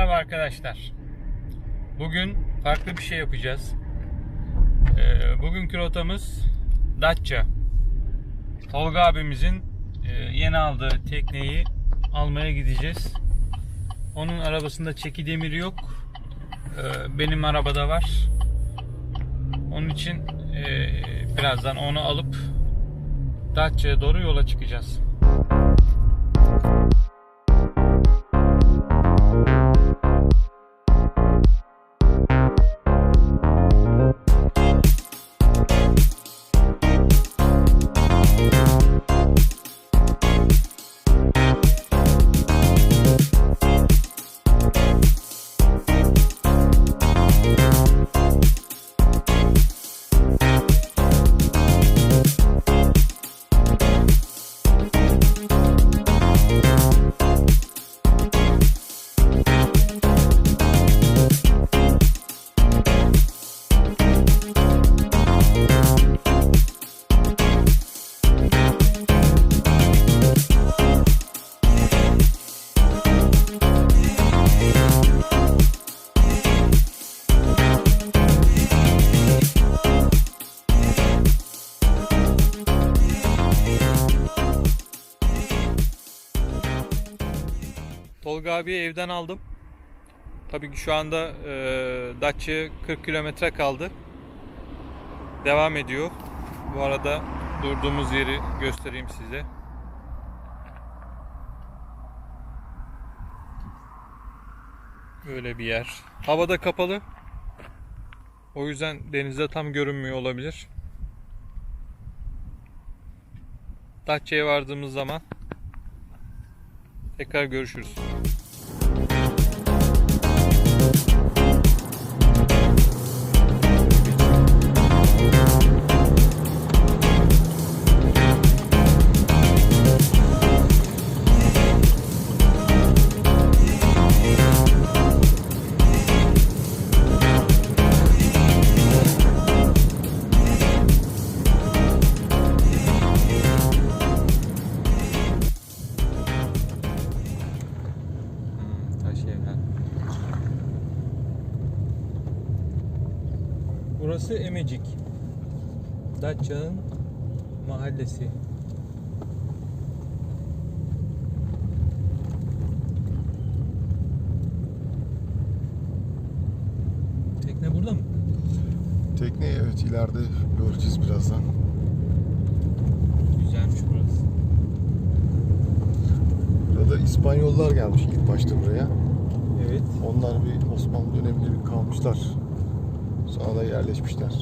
Merhaba arkadaşlar. Bugün farklı bir şey yapacağız. Ee, bugünkü rotamız Datça. Tolga abimizin e, yeni aldığı tekneyi almaya gideceğiz. Onun arabasında çeki demiri yok. Ee, benim arabada var. Onun için e, birazdan onu alıp Datça'ya doğru yola çıkacağız. Tolga abi evden aldım. Tabii ki şu anda e, Datça'ya 40 kilometre kaldı. Devam ediyor. Bu arada durduğumuz yeri göstereyim size. Böyle bir yer. Havada kapalı. O yüzden denizde tam görünmüyor olabilir. Datça'ya vardığımız zaman tekrar görüşürüz. Burası Emecik. Datça'nın mahallesi. Tekne burada mı? Tekneyi evet ileride göreceğiz birazdan. Güzelmiş burası. Burada İspanyollar gelmiş ilk başta buraya. Evet. Onlar bir Osmanlı döneminde bir kalmışlar. Sonra da yerleşmişler.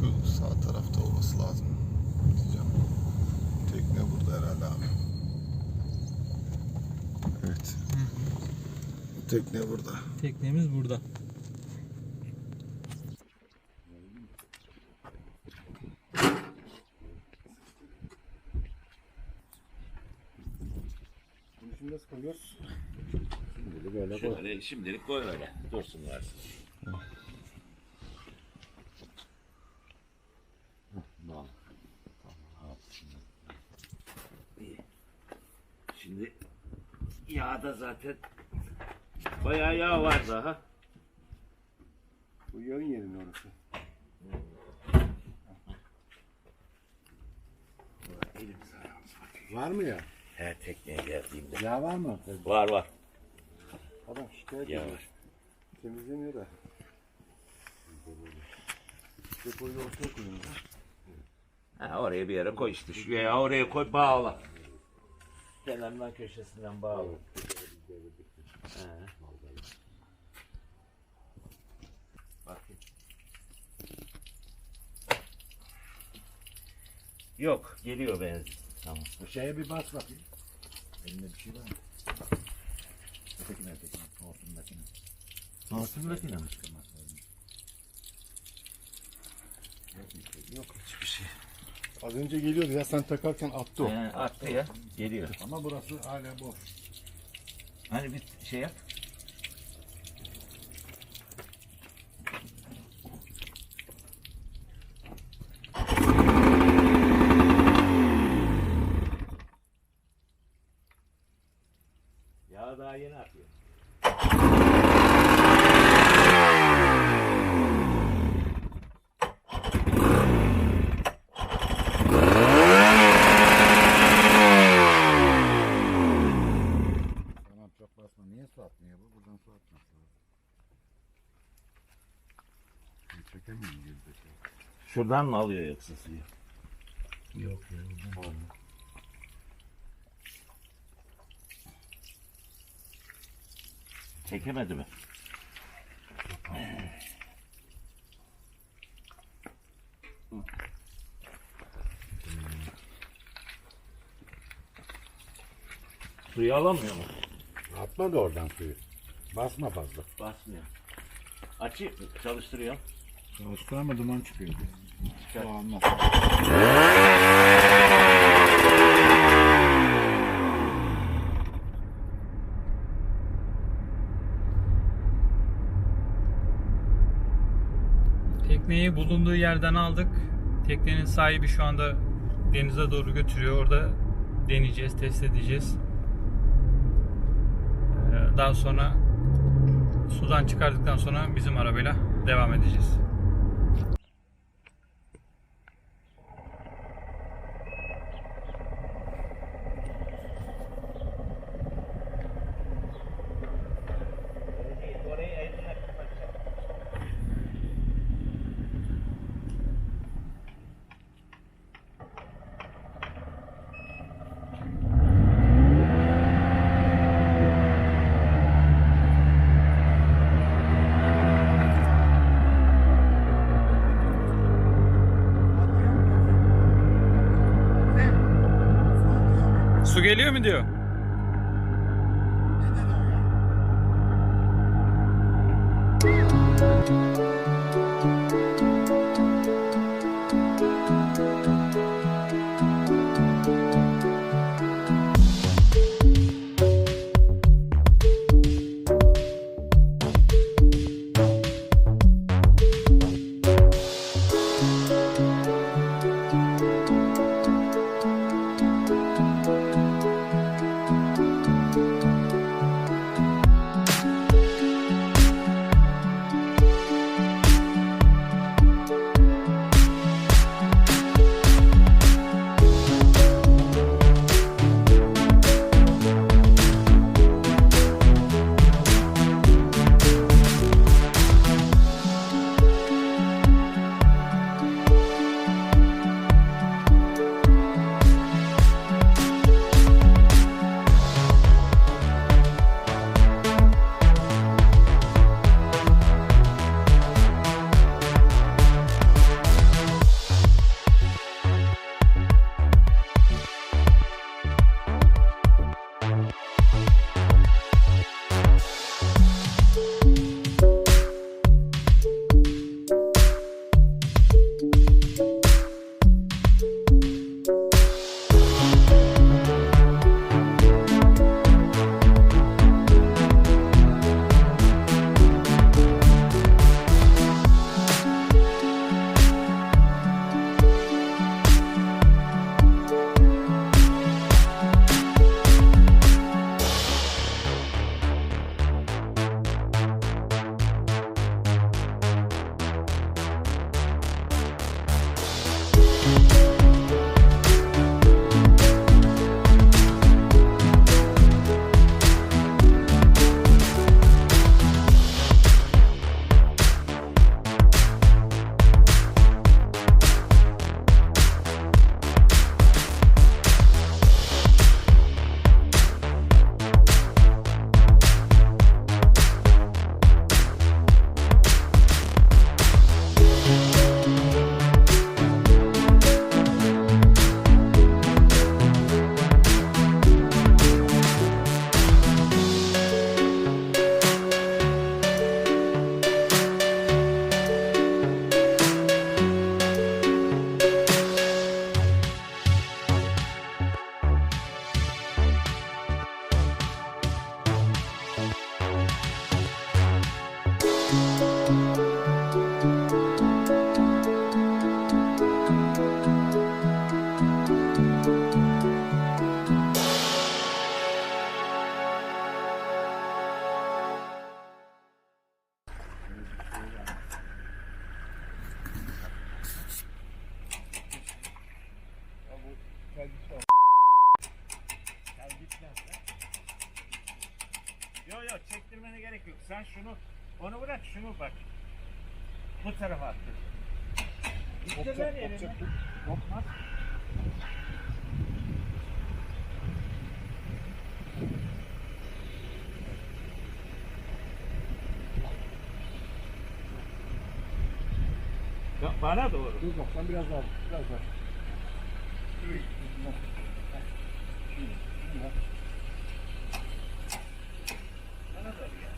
Şu sağ tarafta olması lazım. Diyeceğim. Tekne burada herhalde abi. Evet. Tekne burada. Teknemiz burada. Bunu şimdi nasıl koyuyoruz? Şimdilik böyle koy. Şöyle şimdilik koy öyle. Dursun varsın. Tamam. Tamam. İyi. Şimdi yağda zaten bayağı yağ var daha. Bu yağın yerinin orası. Elimiz ayağımız bakıyor. Var mı ya? Her tekneye geldiğimde. Yağ var mı? Var var. Adam şikayet Yağ ediyor. var. Temizlemiyor da. Depoyu ortaya koyun. Ha, oraya bir yere koy işte. Şu yağı oraya koy bağla. Kenarından köşesinden bağla. Ha. Bakayım. Yok geliyor benzin. Tamam. Bu şeye bir bas bakayım. Elinde bir şey var mı? Ötekine ötekine. Hortumdakine. Hortumdakine mi çıkılmaz lazım? Yok hiçbir şey. Az önce geliyordu ya sen takarken attı o. Ee, attı ya. Geliyor. Ama burası hala boş. Hani bir şey yap. Ya daha yeni atıyor. Tamam çok basma. Niye su atmıyor bu? Buradan su atması lazım. Çekemiyorum gerizekalı. Şuradan mı alıyor yoksa suyu? Yok ya. Buradan. Çekemedi mi? Suyu alamıyor mu? Atma da oradan suyu. Basma fazla. Basmıyor. Açayım, çalıştırıyor. Ama duman çıkıyor. Tekneyi bulunduğu yerden aldık. Teknenin sahibi şu anda denize doğru götürüyor. Orada deneyeceğiz, test edeceğiz. Ee, Daha sonra sudan çıkardıktan sonra bizim arabayla devam edeceğiz. Öyle mi diyor? Neden öyle? Çektirmene gerek yok. Sen şunu onu bırak şunu bak. Bu tarafa attır. İttir ver yerine. Kopmaz. Bana doğru. Dur bak sen biraz daha biraz daha. Bana doğru gel.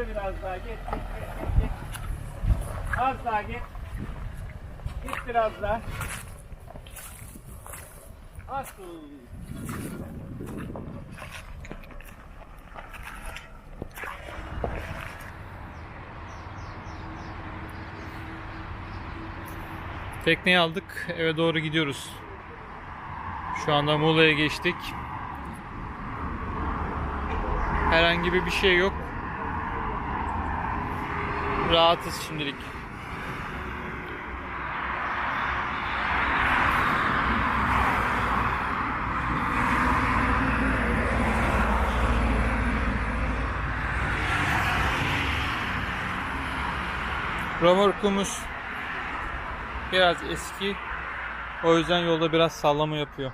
Yürü biraz daha git git git git. git. Az daha git. Git biraz daha. Az. Tekneyi aldık. Eve doğru gidiyoruz. Şu anda Muğla'ya geçtik. Herhangi bir şey yok. Rahatız şimdilik. Römorkumuz biraz eski. O yüzden yolda biraz sallama yapıyor.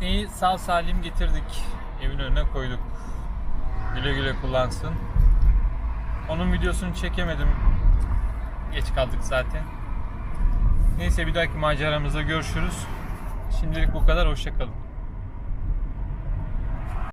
Tekneyi sağ salim getirdik. Evin önüne koyduk. Güle güle kullansın. Onun videosunu çekemedim. Geç kaldık zaten. Neyse bir dahaki maceramızda görüşürüz. Şimdilik bu kadar. Hoşçakalın.